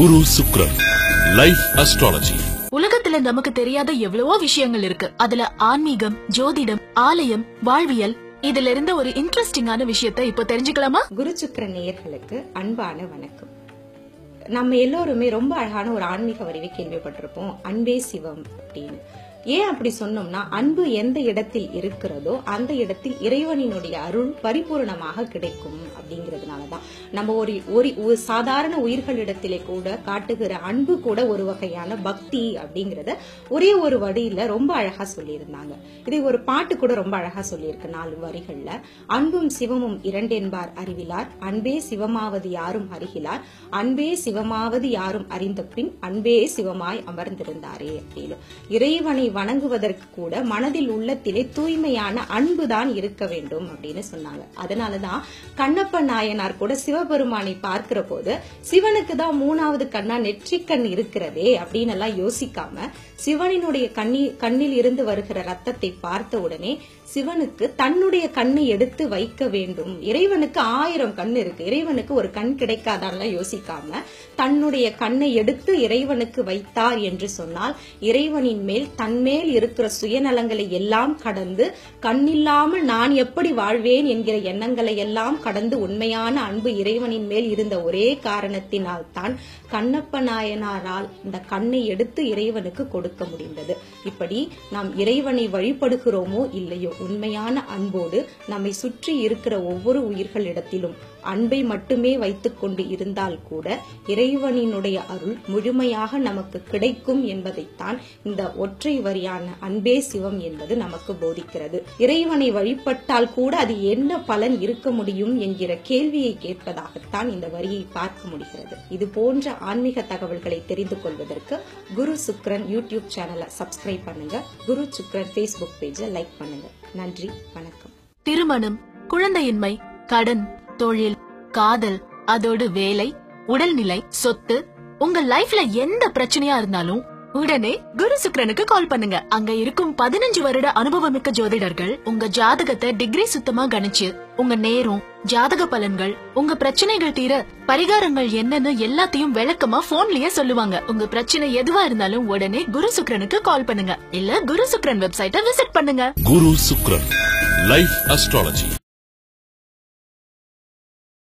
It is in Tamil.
குரு சுக்ரன் லைஃப் அஸ்ட்ராலஜி உலகத்துல நமக்கு தெரியாத எவ்வளவோ விஷயங்கள் இருக்கு. அதுல ஆன்மீகம் ஜோதிடம் ஆலயம் வாழ்வியல் இதுல இருந்த ஒரு இன்ட்ரெஸ்டிங்கான விஷயத்தை இப்போ தெரிஞ்சுக்கலாமா? குரு சுக்கிர நேயர்களுக்கு அன்பான வணக்கம். நம்ம எல்லோருமே ரொம்ப அழகான ஒரு ஆன்மீக வரிவை கேள்விப்பட்டிருப்போம். அன்பே சிவம் அப்படின்னு. ஏன் அப்படி சொன்னோம்னா அன்பு எந்த இடத்தில் இருக்கிறதோ அந்த இடத்தில் இறைவனினுடைய அருள் பரிபூர்ணமாக கிடைக்கும் அப்படிங்கிறதுனாலதான் நம்ம ஒரு ஒரு ஒரு சாதாரண உயிர்களிடத்திலே கூட காட்டுகிற அன்பு கூட ஒரு வகையான பக்தி அப்படிங்கறத ஒரே ஒரு வடியில ரொம்ப அழகா சொல்லியிருந்தாங்க. இதை ஒரு பாட்டு கூட ரொம்ப அழகா சொல்லியிருக்கு நாலு வரிகள்ல. அன்பும் சிவமும் இரண்டென்பார் அறிவிலார் அன்பே சிவமாவது யாரும் அறிகிலார் அன்பே சிவமாவது யாரும் அறிந்த பின் அன்பே சிவமாய் அமர்ந்திருந்தாரே அப்படின்னு. இறைவனை வணங்குவதற்கு கூட மனதில் உள்ளத்திலே தூய்மையான அன்புதான் இருக்க வேண்டும் அப்படின்னு சொன்னாங்க. அதனாலதான் கண்ணப்ப நாயனார் கூட சிவபெருமானை பார்க்கிற போது சிவனுக்கு தான் மூணாவது கண்ணா நெற்றிக்கண் இருக்கிறதே அப்படின்னு எல்லாம் யோசிக்காம சிவனினுடைய கண்ணி கண்ணில் இருந்து வருகிற ரத்தத்தை பார்த்த உடனே சிவனுக்கு தன்னுடைய கண்ணை எடுத்து வைக்க வேண்டும். இறைவனுக்கு ஆயிரம் கண் இருக்கு. இறைவனுக்கு ஒரு கண் கிடைக்காதான்லாம் யோசிக்காம தன்னுடைய கண்ணை எடுத்து இறைவனுக்கு வைத்தார் என்று சொன்னால் இறைவனின் மேல் தன் தன்மேல் இருக்கிற சுயநலங்களை எல்லாம் கடந்து கண்ணில்லாமல் நான் எப்படி வாழ்வேன் என்கிற எண்ணங்களை எல்லாம் கடந்து உண்மையான அன்பு இறைவனின் மேல் இருந்த ஒரே காரணத்தினால் தான் கண்ணப்ப நாயனாரால் இந்த கண்ணை எடுத்து இறைவனுக்கு கொடுக்க முடிந்தது. இப்படி நாம் இறைவனை வழிபடுகிறோமோ இல்லையோ உண்மையான அன்போடு நம்மை சுற்றி இருக்கிற ஒவ்வொரு உயிர்களிடத்திலும் அன்பை மட்டுமே வைத்துக்கொண்டு இருந்தால் கூட இறைவனினுடைய அருள் முழுமையாக நமக்கு கிடைக்கும் என்பதைத்தான் இந்த ஒற்றை வரியான அன்பே சிவம் என்பது நமக்கு போதிக்கிறது. இறைவனை வழிபட்டால் கூட அது என்ன பலன் இருக்க முடியும் என்கிற கேள்வியை கேட்பதாகத்தான் இந்த வரியை பார்க்க முடிகிறது. இது போன்ற ஆன்மீக தகவல்களை தெரிந்து கொள்வதற்கு குரு சுக்ரன் யூடியூப் சேனலை சப்ஸ்கிரைப் பண்ணுங்க. குரு சுக்ரன் பேஸ்புக் பேஜை லைக் பண்ணுங்க. நன்றி வணக்கம். திருமணம் குழந்தையின்மை கடன் தொழில் காதல் அதோடு வேலை உடல்நிலை சொத்து உங்க லைஃப்ல எந்த பிரச்சனையா இருந்தாலும் உடனே குரு சுக்ரனுக்கு கால் பண்ணுங்க. அங்க இருக்கும் பதினஞ்சு வருட அனுபவமிக்க ஜோதிடர்கள் உங்க ஜாதகத்தை டிகிரி சுத்தமா கணிச்சு உங்க நேரம் ஜாதக பலன்கள் உங்க பிரச்சனைகள் தீர பரிகாரங்கள் என்னன்னு எல்லாத்தையும் விளக்கமா போன்லயே சொல்லுவாங்க. உங்க பிரச்சனை எதுவா இருந்தாலும் உடனே குரு சுக்ரனுக்கு கால் பண்ணுங்க. இல்ல குரு சுக்ரன் வெப்சைட்டை விசிட் பண்ணுங்க. குரு சுக்ரன் லைஃப் அஸ்ட்ராலஜி